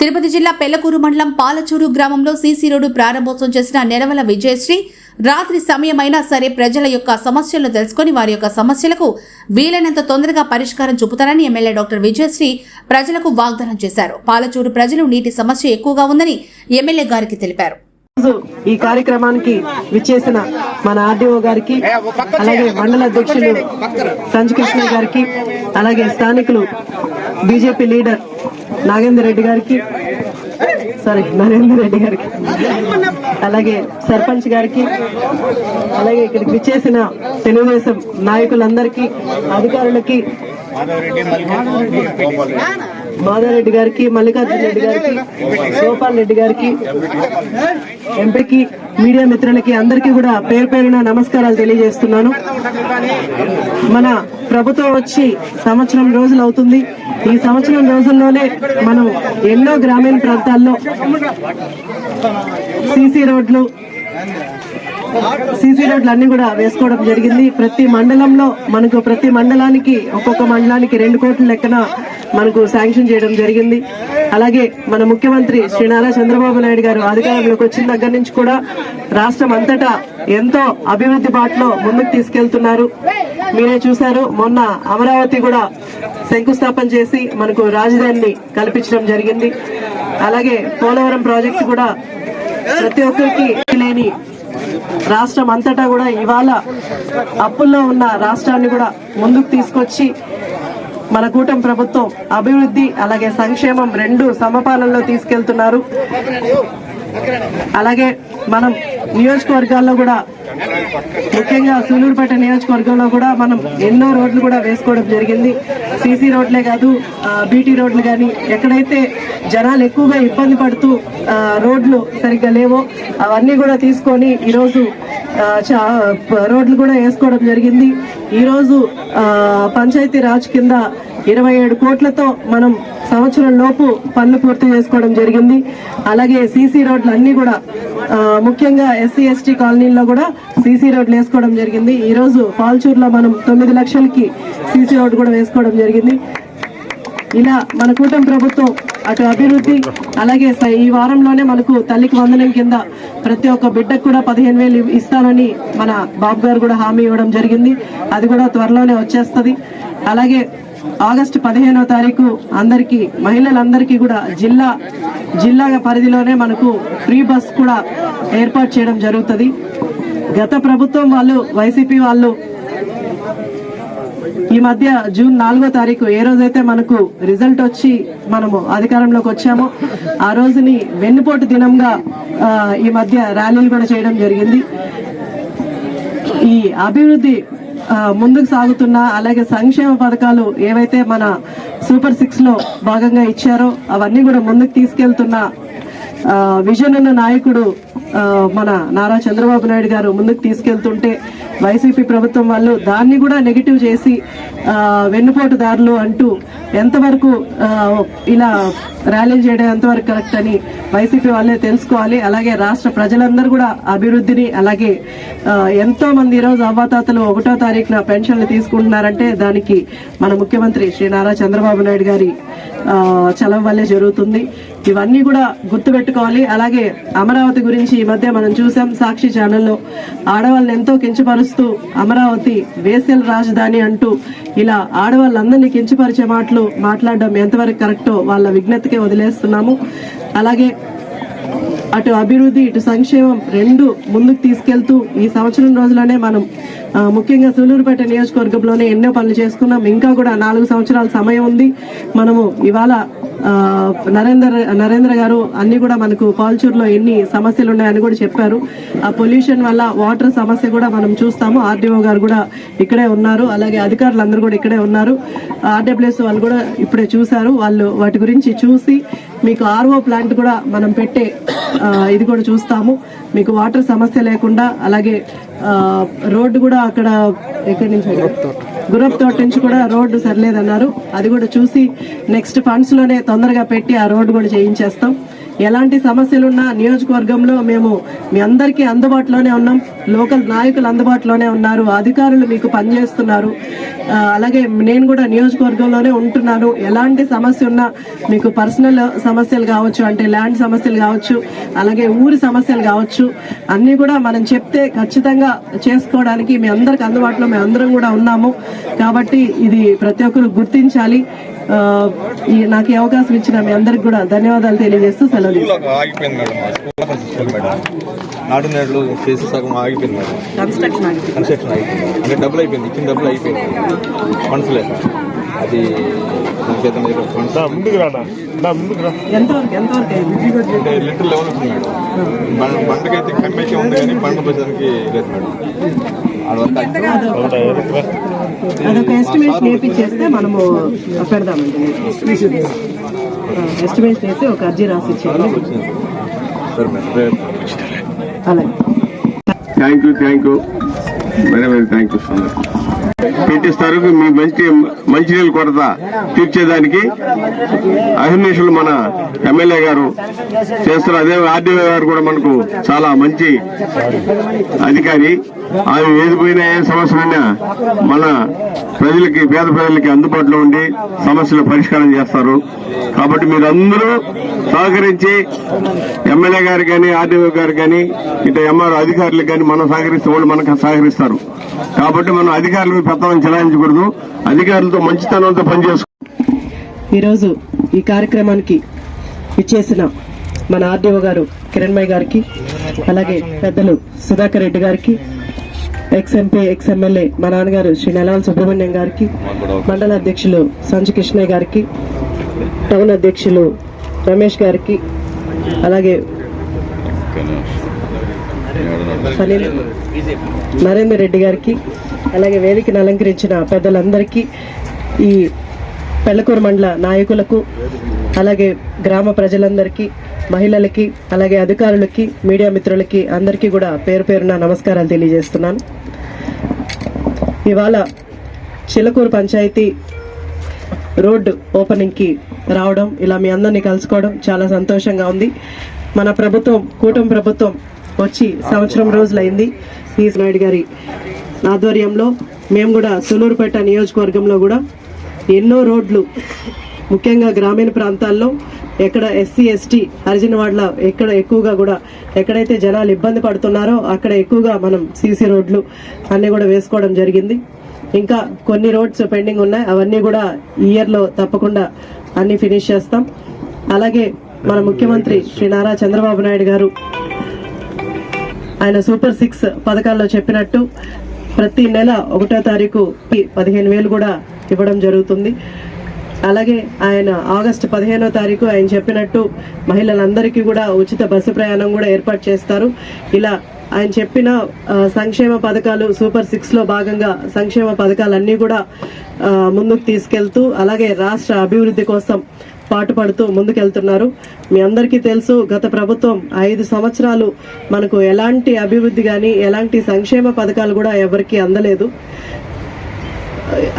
తిరుపతి జిల్లా పెళ్ళకూరు మండలం పాలచూరు గ్రామంలో సీసీ రోడ్డు ప్రారంభోత్సవం చేసిన నెలవల విజయశ్రీ రాత్రి సమయమైనా సరే ప్రజల యొక్క సమస్యలను తెలుసుకొని వారి యొక్క సమస్యలకు వీలైనంత తొందరగా పరిష్కారం చూపుతారని ఎమ్మెల్యే డాక్టర్ విజయశ్రీ ప్రజలకు వాగ్దానం చేశారు. పాలచూరు ప్రజలు నీటి సమస్య ఎక్కువగా ఉందని ఎమ్మెల్యే గారికి తెలిపారు. ఈ కార్యక్రమానికి విచ్చేసిన మన ఆర్డీఓ గారికి అలాగే మండల అధ్యక్షులు సంజకృష్ణ గారికి అలాగే స్థానికులు బీజేపీ లీడర్ నాగేందర్ రెడ్డి గారికి సారీ నరేందర్ రెడ్డి గారికి అలాగే సర్పంచ్ గారికి అలాగే ఇక్కడికి విచ్చేసిన తెలుగుదేశం నాయకులందరికీ అధికారులకి మాధారెడ్డి గారికి మల్లికార్జున రెడ్డి గారికి గోపాల్ రెడ్డి గారికి ఎంపీకి మీడియా మిత్రులకి అందరికీ కూడా పేరు పేరున నమస్కారాలు తెలియజేస్తున్నాను. మన ప్రభుత్వం వచ్చి సంవత్సరం రోజులు అవుతుంది. ఈ సంవత్సరం రోజుల్లోనే మనం ఎన్నో గ్రామీణ ప్రాంతాల్లో సీసీ రోడ్లు సీసీ రోడ్లు అన్ని కూడా వేసుకోవడం జరిగింది. ప్రతి మండలంలో మనకు ప్రతి మండలానికి ఒక్కొక్క మండలానికి రెండు కోట్ల లెక్కన మనకు శాంక్షన్ చేయడం జరిగింది. అలాగే మన ముఖ్యమంత్రి శ్రీ నారా చంద్రబాబు నాయుడు గారు అధికారంలోకి వచ్చిన దగ్గర నుంచి కూడా రాష్ట్రం అంతటా ఎంతో అభివృద్ధి బాటలో ముందుకు తీసుకెళ్తున్నారు. మీరే చూశారు మొన్న అమరావతి కూడా శంకుస్థాపన చేసి మనకు రాజధానిని కల్పించడం జరిగింది. అలాగే పోలవరం ప్రాజెక్టు కూడా ప్రతి ఒక్కరికి లేని రాష్ట్రం అంతటా కూడా ఇవాళ అప్పుల్లో ఉన్న రాష్ట్రాన్ని కూడా ముందుకు తీసుకొచ్చి మన కూటమి ప్రభుత్వం అభివృద్ధి అలాగే సంక్షేమం రెండు సమపాలనలో తీసుకెళ్తున్నారు. అలాగే మనం నియోజకవర్గాల్లో కూడా ముఖ్యంగా సూలూరుపేట నియోజకవర్గంలో కూడా మనం ఎన్నో రోడ్లు కూడా వేసుకోవడం జరిగింది. సీసీ రోడ్లే కాదు బీటీ రోడ్లు కానీ ఎక్కడైతే జనాలు ఎక్కువగా ఇబ్బంది పడుతూ రోడ్లు సరిగ్గా లేవో అవన్నీ కూడా తీసుకొని ఈరోజు చా రోడ్లు కూడా వేసుకోవడం జరిగింది. ఈరోజు పంచాయతీ రాజ్ కింద ఇరవై ఏడు కోట్లతో మనం సంవత్సరం లోపు పనులు పూర్తి చేసుకోవడం జరిగింది. అలాగే సీసీ రోడ్లు అన్నీ కూడా ముఖ్యంగా ఎస్సీ ఎస్టీ కాలనీల్లో కూడా సీసీ రోడ్లు వేసుకోవడం జరిగింది. ఈరోజు పాల్చూరులో మనం తొమ్మిది లక్షలకి సీసీ రోడ్డు కూడా వేసుకోవడం జరిగింది. ఇలా మన కూటమి ప్రభుత్వం అటు అభివృద్ధి అలాగే ఈ వారంలోనే మనకు తల్లికి వందనం కింద ప్రతి ఒక్క బిడ్డకు కూడా పదిహేను వేలు ఇస్తానని మన బాబు గారు కూడా హామీ ఇవ్వడం జరిగింది. అది కూడా త్వరలోనే వచ్చేస్తుంది. అలాగే ఆగస్టు పదిహేనో తారీఖు అందరికీ మహిళలందరికీ కూడా జిల్లా జిల్లా పరిధిలోనే మనకు ఫ్రీ బస్ కూడా ఏర్పాటు చేయడం జరుగుతుంది. గత ప్రభుత్వం వాళ్ళు వైసీపీ వాళ్ళు ఈ మధ్య జూన్ నాలుగో తారీఖు ఏ రోజైతే మనకు రిజల్ట్ వచ్చి మనము అధికారంలోకి వచ్చామో ఆ రోజుని వెన్నుపోటు దినంగా ఈ మధ్య ర్యాలీలు కూడా చేయడం జరిగింది. ఈ అభివృద్ధి ముందుకు సాగుతున్న అలాగే సంక్షేమ పథకాలు ఏవైతే మన సూపర్ సిక్స్లో భాగంగా ఇచ్చారో అవన్నీ కూడా ముందుకు తీసుకెళ్తున్న విజన్ అన్న నాయకుడు మన నారా చంద్రబాబు నాయుడు గారు ముందుకు తీసుకెళ్తుంటే వైసీపీ ప్రభుత్వం వాళ్ళు దాన్ని కూడా నెగిటివ్ చేసి వెన్నుపోటుదారులు అంటూ ఎంతవరకు ఇలా ర్యాలీలు చేయడం ఎంతవరకు కరెక్ట్ అని వైసీపీ వాళ్ళే తెలుసుకోవాలి. అలాగే రాష్ట్ర ప్రజలందరూ కూడా అభివృద్ధిని అలాగే ఎంతో మంది ఈరోజు అవ్వాతాతలు ఒకటో తారీఖున పెన్షన్లు తీసుకుంటున్నారంటే దానికి మన ముఖ్యమంత్రి శ్రీ నారా చంద్రబాబు నాయుడు గారి చలం వల్లే జరుగుతుంది. ఇవన్నీ కూడా గుర్తుపెట్టుకోవాలి. అలాగే అమరావతి గురించి ఈ మధ్య మనం చూసాం సాక్షి ఛానల్లో. ఆడవాళ్ళని ఎంతో కించపరుస్తూ అమరావతి వేసల్ రాజధాని అంటూ ఇలా ఆడవాళ్ళందరినీ కించపరిచే మాటలు మాట్లాడడం ఎంతవరకు కరెక్టో వాళ్ళ విజ్ఞతకే వదిలేస్తున్నాము. అలాగే అటు అభివృద్ధి ఇటు సంక్షేమం రెండు ముందుకు తీసుకెళ్తూ ఈ సంవత్సరం రోజుల్లోనే మనం ముఖ్యంగా సూలూరుపేట నియోజకవర్గంలోనే ఎన్నో పనులు చేసుకున్నాం. ఇంకా కూడా నాలుగు సంవత్సరాల సమయం ఉంది. మనము ఇవాళ నరేంద్ర నరేందర్ నరేంద్ర గారు అన్ని కూడా మనకు పాల్చూరులో ఎన్ని సమస్యలు ఉన్నాయని కూడా చెప్పారు. ఆ పొల్యూషన్ వల్ల వాటర్ సమస్య కూడా మనం చూస్తాము. ఆర్డీఓ గారు కూడా ఇక్కడే ఉన్నారు. అలాగే అధికారులు అందరూ కూడా ఇక్కడే ఉన్నారు. ఆర్డబ్ల్యూఎస్ వాళ్ళు కూడా ఇప్పుడే చూశారు. వాళ్ళు వాటి గురించి చూసి మీకు ఆర్ఓ ప్లాంట్ కూడా మనం పెట్టే ఇది కూడా చూస్తాము. మీకు వాటర్ సమస్య లేకుండా అలాగే రోడ్డు కూడా అక్కడ ఎక్కడి నుంచి? గురప్ తోట నుంచి కూడా రోడ్డు సరిలేదన్నారు. అది కూడా చూసి నెక్స్ట్ ఫండ్స్లోనే తొందరగా పెట్టి ఆ రోడ్డు కూడా చేయించేస్తాం. ఎలాంటి సమస్యలున్నా నియోజకవర్గంలో మేము మీ అందరికీ అందుబాటులోనే ఉన్నాం. లోకల్ నాయకులు అందుబాటులోనే ఉన్నారు. అధికారులు మీకు పనిచేస్తున్నారు. అలాగే నేను కూడా నియోజకవర్గంలోనే ఉంటున్నాను. ఎలాంటి సమస్య ఉన్నా మీకు పర్సనల్ సమస్యలు కావచ్చు అంటే ల్యాండ్ సమస్యలు కావచ్చు అలాగే ఊరి సమస్యలు కావచ్చు అన్నీ కూడా మనం చెప్తే ఖచ్చితంగా చేసుకోవడానికి మీ అందరికి అందుబాటులో మేము అందరం కూడా ఉన్నాము. కాబట్టి ఇది ప్రతి ఒక్కరు గుర్తించాలి. ఈ నాకు ఈ అవకాశం ఇచ్చిన మీ అందరికి కూడా ధన్యవాదాలు తెలియజేస్తూ సెలవు స్కూల్లో ఆగిపోయింది మేడం. School construction madam. నాటు నేడు చేసి సగం ఆగిపోయింది మేడం. కన్స్ట్రక్షన్ అయిపోయింది అంటే డబ్బులు అయిపోయింది. ఇచ్చిన డబ్బులు అయిపోయింది. ఫండ్స్ లేక. అది ముందుకు రానా నా ముందుకు రా. ఎంతవరకు ఎంతవరకు అయింది? అంటే లిటర్ లెవెల్ వచ్చింది మేడం. బండ బండకైతే కమ్మేసి ఉంది కానీ బండ పోసేదానికి లేదు మేడం. అదొక ఎస్టిమేషన్ వేపించేస్తే మనము పెడదామండి. ఎస్టిమేషన్ వేసి ఒక అర్జీ రాసి ఇచ్చేయండి అలాగే. Thank you thank you very very thank you so much పెట్టిస్తారు మీ మంచి మంచినీళ్ళ కొరత తీర్చేదానికి అహిర్నిషులు మన ఎమ్మెల్యే గారు చేస్తారు అదే ఆర్డీఓ గారు కూడా మనకు చాలా మంచి అధికారి. అవి ఏది పోయినా ఏ సమస్యలైనా మన ప్రజలకి పేద ప్రజలకి అందుబాటులో ఉండి సమస్యలు పరిష్కారం చేస్తారు. కాబట్టి మీరు అందరూ సహకరించి ఎమ్మెల్యే గారు కానీ ఆర్డీఓ గారు కానీ ఇటు ఎంఆర్ అధికారులకు కానీ మనం సహకరిస్తే వాళ్ళు మనకు సహకరిస్తారు. కాబట్టి మనం అధికారులకు పెత్తనం చెలాయించకూడదు. అధికారులతో మంచితనంతో పనిచేసుకో ఈరోజు ఈ కార్యక్రమానికి ఇచ్చేసిన మన ఆర్డీఓ గారు కిరణ్మయ్య గారికి అలాగే పెద్దలు సుధాకర్ రెడ్డి గారికి ఎక్స్ ఎంపీ ఎక్స్ ఎమ్మెల్యే మా నాన్నగారు శ్రీ నెలవల్ సుబ్రహ్మణ్యం గారికి మండల అధ్యక్షులు సంజు కృష్ణయ్య గారికి టౌన్ అధ్యక్షులు రమేష్ గారికి అలాగే సలీం నరేందర్ రెడ్డి గారికి అలాగే వేదికను అలంకరించిన పెద్దలందరికీ ఈ పెళ్ళకూరు మండల నాయకులకు అలాగే గ్రామ ప్రజలందరికీ మహిళలకి అలాగే అధికారులకి మీడియా మిత్రులకి అందరికీ కూడా పేరు పేరున నమస్కారాలు తెలియజేస్తున్నాను. ఇవాళ చిలకూరు పంచాయతీ రోడ్డు ఓపెనింగ్కి రావడం ఇలా మీ అందరినీ కలుసుకోవడం చాలా సంతోషంగా ఉంది. మన ప్రభుత్వం కూటమి ప్రభుత్వం వచ్చి సంవత్సరం రోజులైంది. ఈ నాయుడు గారి ఆధ్వర్యంలో మేము కూడా సులూరుపేట నియోజకవర్గంలో కూడా ఎన్నో రోడ్లు ముఖ్యంగా గ్రామీణ ప్రాంతాల్లో ఎక్కడ ఎస్సీ ఎస్టీ హరిజన వాడల ఎక్కడ ఎక్కువగా కూడా ఎక్కడైతే జనాలు ఇబ్బంది పడుతున్నారో అక్కడ ఎక్కువగా మనం సీసీ రోడ్లు అన్నీ కూడా వేసుకోవడం జరిగింది. ఇంకా కొన్ని రోడ్స్ పెండింగ్ ఉన్నాయి. అవన్నీ కూడా ఇయర్లో తప్పకుండా అన్ని ఫినిష్ చేస్తాం. అలాగే మన ముఖ్యమంత్రి శ్రీ నారా చంద్రబాబు నాయుడు గారు ఆయన సూపర్ సిక్స్ పథకాల్లో చెప్పినట్టు ప్రతి నెల ఒకటో తారీఖు పదిహేను వేలు కూడా ఇవ్వడం జరుగుతుంది. అలాగే ఆయన ఆగస్టు పదిహేనో తారీఖు ఆయన చెప్పినట్టు మహిళలందరికీ కూడా ఉచిత బస్సు ప్రయాణం కూడా ఏర్పాటు చేస్తారు. ఇలా ఆయన చెప్పిన సంక్షేమ పథకాలు సూపర్ సిక్స్లో భాగంగా సంక్షేమ పథకాలన్నీ కూడా ముందుకు తీసుకెళ్తూ అలాగే రాష్ట్ర అభివృద్ధి కోసం పాటుపడుతూ ముందుకెళ్తున్నారు. మీ అందరికీ తెలుసు గత ప్రభుత్వం ఐదు సంవత్సరాలు మనకు ఎలాంటి అభివృద్ధి కానీ ఎలాంటి సంక్షేమ పథకాలు కూడా ఎవరికీ అందలేదు.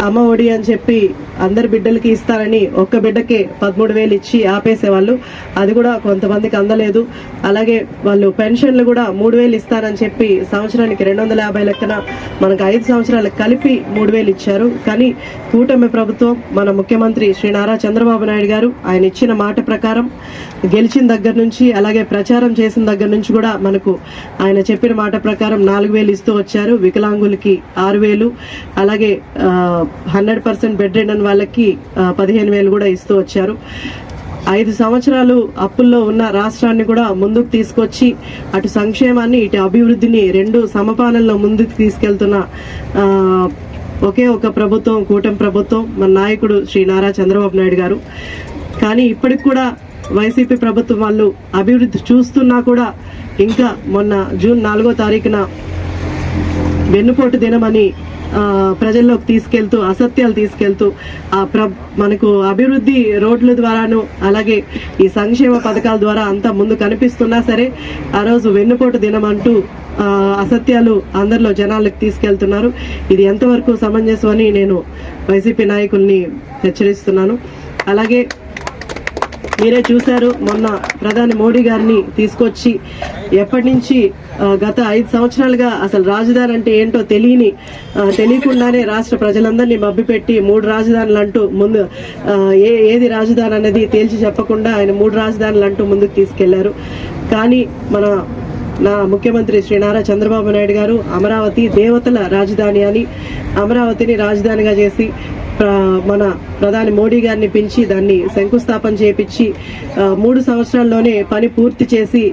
అమ్మ ఒడి అని చెప్పి అందరి బిడ్డలకి ఇస్తారని ఒక్క బిడ్డకే పదమూడు వేలు ఇచ్చి ఆపేసేవాళ్ళు. అది కూడా కొంతమందికి అందలేదు. అలాగే వాళ్ళు పెన్షన్లు కూడా మూడు వేలు ఇస్తారని చెప్పి సంవత్సరానికి రెండు వందల యాభై లెక్కన మనకు ఐదు సంవత్సరాలకు కలిపి మూడు వేలు ఇచ్చారు. కానీ కూటమి ప్రభుత్వం మన ముఖ్యమంత్రి శ్రీ నారా చంద్రబాబు నాయుడు గారు ఆయన ఇచ్చిన మాట ప్రకారం గెలిచిన దగ్గర నుంచి అలాగే ప్రచారం చేసిన దగ్గర నుంచి కూడా మనకు ఆయన చెప్పిన మాట ప్రకారం నాలుగు వేలు ఇస్తూ వచ్చారు. వికలాంగులకి ఆరు వేలు. అలాగే హండ్రెడ్ పర్సెంట్ బెడ్ రెడ్ వాళ్ళకి పదిహేను వేలు కూడా ఇస్తూ వచ్చారు. ఐదు సంవత్సరాలు అప్పుల్లో ఉన్న రాష్ట్రాన్ని కూడా ముందుకు తీసుకొచ్చి అటు సంక్షేమాన్ని ఇటు అభివృద్ధిని రెండు సమపాలనలో ముందుకు తీసుకెళ్తున్న ఒకే ఒక ప్రభుత్వం కూటమి ప్రభుత్వం మన నాయకుడు శ్రీ నారా చంద్రబాబు నాయుడు గారు. కానీ ఇప్పటికి కూడా వైసీపీ ప్రభుత్వం వాళ్ళు అభివృద్ధి చూస్తున్నా కూడా ఇంకా మొన్న జూన్ నాలుగో తారీఖున వెన్నుపోటు దినమని ప్రజల్లోకి తీసుకెళ్తూ అసత్యాలు తీసుకెళ్తూ ఆ ప్ర మనకు అభివృద్ధి రోడ్ల ద్వారాను అలాగే ఈ సంక్షేమ పథకాల ద్వారా అంతా ముందు కనిపిస్తున్నా సరే ఆ రోజు వెన్నుపోటు దినం అంటూ అసత్యాలు అందరిలో జనాలకు తీసుకెళ్తున్నారు. ఇది ఎంతవరకు సమంజసం అని నేను వైసీపీ నాయకుల్ని హెచ్చరిస్తున్నాను. అలాగే మీరే చూశారు మొన్న ప్రధాని మోడీ గారిని తీసుకొచ్చి ఎప్పటి నుంచి గత ఐదు సంవత్సరాలుగా అసలు రాజధాని అంటే ఏంటో తెలియని తెలియకుండానే రాష్ట్ర ప్రజలందరినీ మభ్యపెట్టి మూడు రాజధానులు అంటూ ముందు ఏ ఏది రాజధాని అనేది తేల్చి చెప్పకుండా ఆయన మూడు రాజధానులు అంటూ ముందుకు తీసుకెళ్ళారు. కానీ మన నా ముఖ్యమంత్రి శ్రీ నారా చంద్రబాబు నాయుడు గారు అమరావతి దేవతల రాజధాని అని అమరావతిని రాజధానిగా చేసి మన ప్రధాని మోడీ గారిని పిలిచి దాన్ని శంకుస్థాపన చేపించి మూడు సంవత్సరాల్లోనే పని పూర్తి చేసి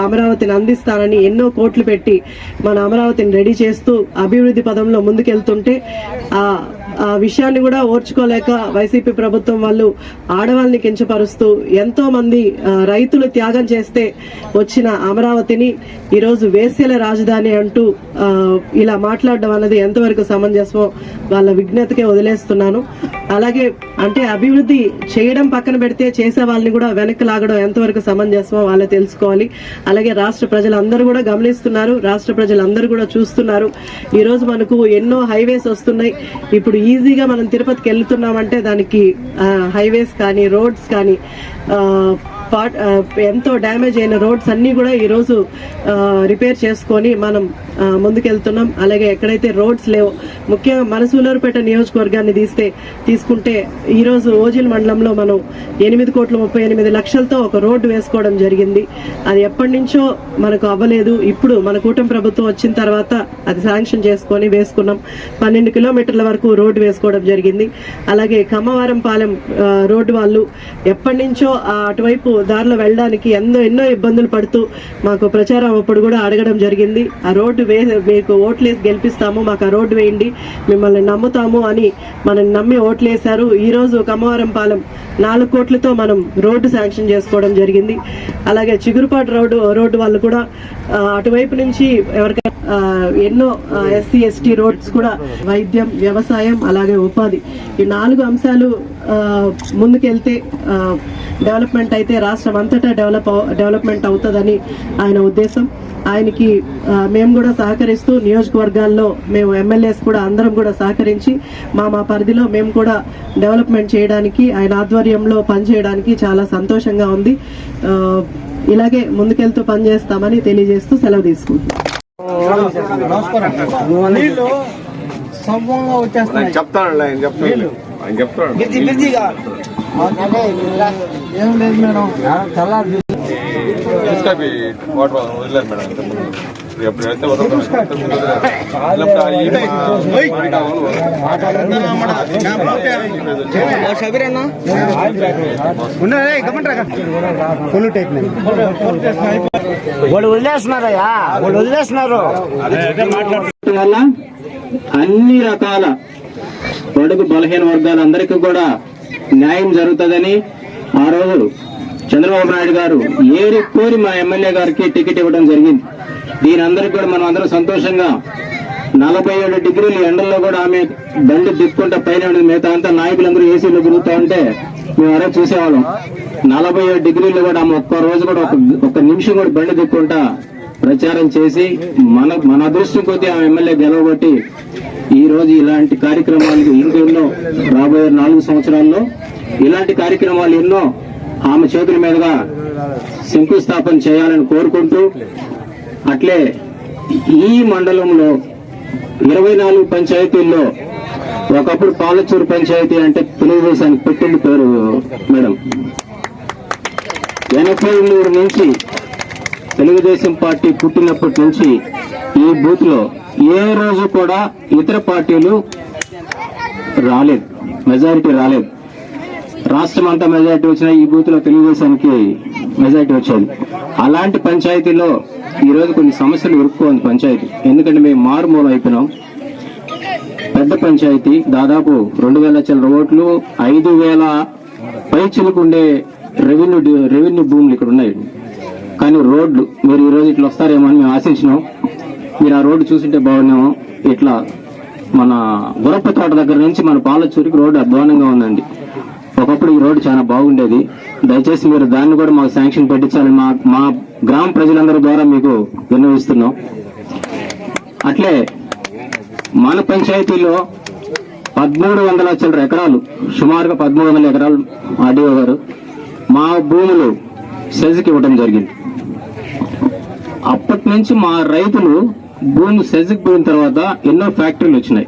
అమరావతిని అందిస్తానని ఎన్నో కోట్లు పెట్టి మన అమరావతిని రెడీ చేస్తూ అభివృద్ధి పదంలో ముందుకెళ్తుంటే ఆ విషయాన్ని కూడా ఓర్చుకోలేక వైసీపీ ప్రభుత్వం వాళ్ళు ఆడవాళ్ళని కించపరుస్తూ ఎంతో మంది రైతులు త్యాగం చేస్తే వచ్చిన అమరావతిని ఈరోజు వేసేల రాజధాని అంటూ ఇలా మాట్లాడడం అన్నది ఎంతవరకు సమంజసమో వాళ్ళ విజ్ఞతకే వదిలేస్తున్నాను. అలాగే అంటే అభివృద్ధి చేయడం పక్కన పెడితే చేసే వాళ్ళని కూడా వెనక్కి లాగడం ఎంతవరకు సమంజసమో వాళ్ళే తెలుసుకోవాలి. అలాగే రాష్ట్ర ప్రజలందరూ కూడా గమనిస్తున్నారు రాష్ట్ర ప్రజలందరూ కూడా చూస్తున్నారు. ఈరోజు మనకు ఎన్నో హైవేస్ వస్తున్నాయి. ఇప్పుడు ఈజీగా మనం తిరుపతికి వెళ్తున్నామంటే దానికి హైవేస్ కానీ రోడ్స్ కానీ ఆ, పార్ట్ uh, ఎంతో డ్యామేజ్ అయిన రోడ్స్ అన్నీ కూడా ఈరోజు రిపేర్ uh, చేసుకొని మనం uh, ముందుకెళ్తున్నాం. అలాగే ఎక్కడైతే రోడ్స్ లేవో ముఖ్యంగా మన సూలూరుపేట నియోజకవర్గాన్ని తీస్తే తీసుకుంటే ఈరోజు ఓజిల్ మండలంలో మనం ఎనిమిది కోట్ల ముప్పై ఎనిమిది లక్షలతో ఒక రోడ్డు వేసుకోవడం జరిగింది. అది ఎప్పటి నుంచో మనకు అవ్వలేదు. ఇప్పుడు మన కూటమి ప్రభుత్వం వచ్చిన తర్వాత అది శాంక్షన్ చేసుకొని వేసుకున్నాం. పన్నెండు కిలోమీటర్ల వరకు రోడ్డు వేసుకోవడం జరిగింది. అలాగే కమ్మవారం పాలెం రోడ్డు వాళ్ళు ఎప్పటి నుంచో అటువైపు దారిలో వెళ్ళడానికి ఎన్నో ఎన్నో ఇబ్బందులు పడుతూ మాకు ప్రచారం అప్పుడు కూడా అడగడం జరిగింది. ఆ రోడ్డు వే మీకు ఓట్లేసి గెలిపిస్తాము మాకు ఆ రోడ్డు వేయండి మిమ్మల్ని నమ్ముతాము అని మనం నమ్మి ఓట్లేశారు ఈరోజు రోజు పాలెం నాలుగు కోట్లతో మనం రోడ్డు శాంక్షన్ చేసుకోవడం జరిగింది. అలాగే చిగురుపాటు రోడ్డు రోడ్డు వాళ్ళు కూడా అటువైపు నుంచి ఎవరికైనా ఎన్నో ఎస్సీ ఎస్టీ రోడ్స్ కూడా వైద్యం వ్యవసాయం అలాగే ఉపాధి ఈ నాలుగు అంశాలు ముందుకెళ్తే డెవలప్మెంట్ అయితే రాష్ట్రం అంతటా డెవలప్ అవ- డెవలప్మెంట్ అవుతుందని ఆయన ఉద్దేశం. ఆయనకి మేము కూడా సహకరిస్తూ నియోజకవర్గాల్లో మేము ఎమ్మెల్యేస్ కూడా అందరం కూడా సహకరించి మా మా పరిధిలో మేము కూడా డెవలప్మెంట్ చేయడానికి ఆయన ఆధ్వర్యంలో పనిచేయడానికి చాలా సంతోషంగా ఉంది. ఇలాగే ముందుకెళ్తూ పనిచేస్తామని తెలియజేస్తూ సెలవు తీసుకుంటున్నాం. ఆయన చెప్తాడు. తీసుకపోయి వాటర్ వదిలేదు మేడం మా- వాళ్ళు వదిలేస్తున్నారయ్యా. వాళ్ళు వదిలేస్తున్నారు. అన్ని రకాల బడుగు బలహీన వర్గాలందరికీ కూడా న్యాయం జరుగుతుందని ఆ రోజు చంద్రబాబు నాయుడు గారు ఏరి కోరి మా ఎమ్మెల్యే గారికి టికెట్ ఇవ్వడం జరిగింది. దీని అందరికి కూడా మనం అందరం సంతోషంగా నలభై ఏడు డిగ్రీలు ఎండల్లో కూడా ఆమె బండి దిక్కుంటా పైన మిగతా అంతా నాయకులందరూ ఏసీలో తిరుగుతా ఉంటే మేము అరే చూసేవాళ్ళం. నలభై ఏడు డిగ్రీలు కూడా ఆమె ఒక్క రోజు కూడా ఒక ఒక్క నిమిషం కూడా బండి దిక్కుంటా ప్రచారం చేసి మన మన అదృష్టం కొద్దీ ఆమె ఎమ్మెల్యే గెలవబట్టి ఈ రోజు ఇలాంటి కార్యక్రమాలు ఇంకెన్నో రాబోయే నాలుగు సంవత్సరాల్లో ఇలాంటి కార్యక్రమాలు ఎన్నో ఆమె చేతుల మీదుగా శంకుస్థాపన చేయాలని కోరుకుంటూ అట్లే ఈ మండలంలో ఇరవై నాలుగు పంచాయతీల్లో ఒకప్పుడు పాలచూరు పంచాయతీ అంటే తెలుగుదేశానికి పెట్టింది పేరు మేడం. ఎనభై నుంచి తెలుగుదేశం పార్టీ పుట్టినప్పటి నుంచి ఈ బూత్లో ఏ రోజు కూడా ఇతర పార్టీలు రాలేదు. మెజారిటీ రాలేదు. రాష్ట్రం అంతా మెజారిటీ వచ్చిన ఈ బూత్లో తెలుగుదేశానికి మెజారిటీ వచ్చేది. అలాంటి పంచాయతీలో ఈరోజు కొన్ని సమస్యలు ఇరుక్కోంది పంచాయతీ. ఎందుకంటే మేము మారుమూలం అయిపోయినాం. పెద్ద పంచాయతీ దాదాపు రెండు వేల చిల్లర ఓట్లు ఐదు వేల పైచులకు ఉండే రెవెన్యూ రెవెన్యూ భూములు ఇక్కడ ఉన్నాయి. కానీ రోడ్లు మీరు ఈ రోజు ఇట్లా వస్తారేమో అని మేము ఆశించినాం. మీరు ఆ రోడ్డు చూసింటే బాగున్నాము. ఇట్లా మన గురప్ప తోట దగ్గర నుంచి మన పాలచూరికి రోడ్డు అధ్వానంగా ఉందండి. ఒకప్పుడు ఈ రోడ్డు చాలా బాగుండేది. దయచేసి మీరు దాన్ని కూడా మాకు శాంక్షన్ పెట్టించాలని మా మా గ్రామ ప్రజలందరి ద్వారా మీకు విన్నవిస్తున్నాం. అట్లే మన పంచాయతీలో పదమూడు వందల చిల్లర ఎకరాలు సుమారుగా పదమూడు వందల ఎకరాలు ఆర్డీఓ గారు మా భూములు సెజ్కి ఇవ్వడం జరిగింది. అప్పటి నుంచి మా రైతులు భూమి సెజగిపోయిన తర్వాత ఎన్నో ఫ్యాక్టరీలు వచ్చినాయి.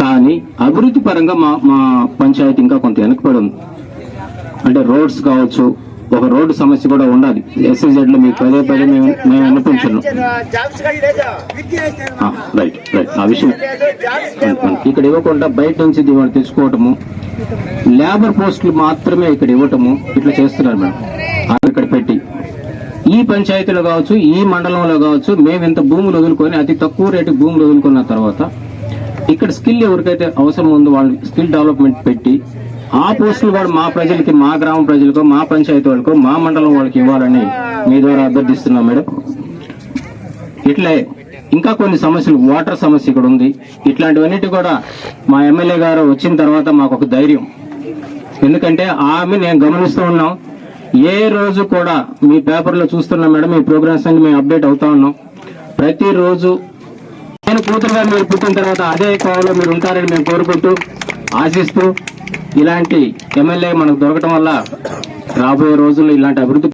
కానీ అభివృద్ధి పరంగా మా మా పంచాయతీ ఇంకా కొంత వెనకబడి ఉంది. అంటే రోడ్స్ కావచ్చు ఒక రోడ్డు సమస్య కూడా ఉండాలి. ఎస్ఎస్జెడ్లు మీకు పదే పదే మేము మేము అనిపించున్నాం రైట్ రైట్ ఆ విషయం. ఇక్కడ ఇవ్వకుండా బయట నుంచి దీన్ని తెచ్చుకోవటము లేబర్ పోస్టులు మాత్రమే ఇక్కడ ఇవ్వటము ఇట్లా చేస్తున్నారు మేడం. ఇక్కడ పెట్టి. ఈ పంచాయతీలో కావచ్చు ఈ మండలంలో కావచ్చు మేము ఇంత భూములు వదులుకొని అతి తక్కువ రేటు భూములు వదులుకున్న తర్వాత ఇక్కడ స్కిల్ ఎవరికైతే అవసరం ఉందో వాళ్ళు స్కిల్ డెవలప్మెంట్ పెట్టి ఆ పోస్టులు కూడా మా ప్రజలకి మా గ్రామ ప్రజలకు మా పంచాయతీ వాళ్ళకు మా మండలం వాళ్ళకి ఇవ్వాలని మీ ద్వారా అభ్యర్థిస్తున్నాం మేడం. ఇట్లే ఇంకా కొన్ని సమస్యలు వాటర్ సమస్య ఇక్కడ ఉంది. ఇట్లాంటివన్నిటి కూడా మా ఎమ్మెల్యే గారు వచ్చిన తర్వాత మాకు ఒక ధైర్యం. ఎందుకంటే ఆమె నేను గమనిస్తూ ఉన్నాం. ఏ రోజు కూడా మీ పేపర్లో చూస్తున్నాం మేడం మీ ప్రోగ్రామ్స్ అన్ని మేము అప్డేట్ అవుతా ఉన్నాం. ప్రతిరోజు నేను కూతురుగా మీరు పుట్టిన తర్వాత అదే కోవలో మీరు ఉంటారని మేము కోరుకుంటూ ఆశిస్తూ ఇలాంటి ఎమ్మెల్యే మనకు దొరకటం వల్ల రాబోయే రోజుల్లో ఇలాంటి అభివృద్ధి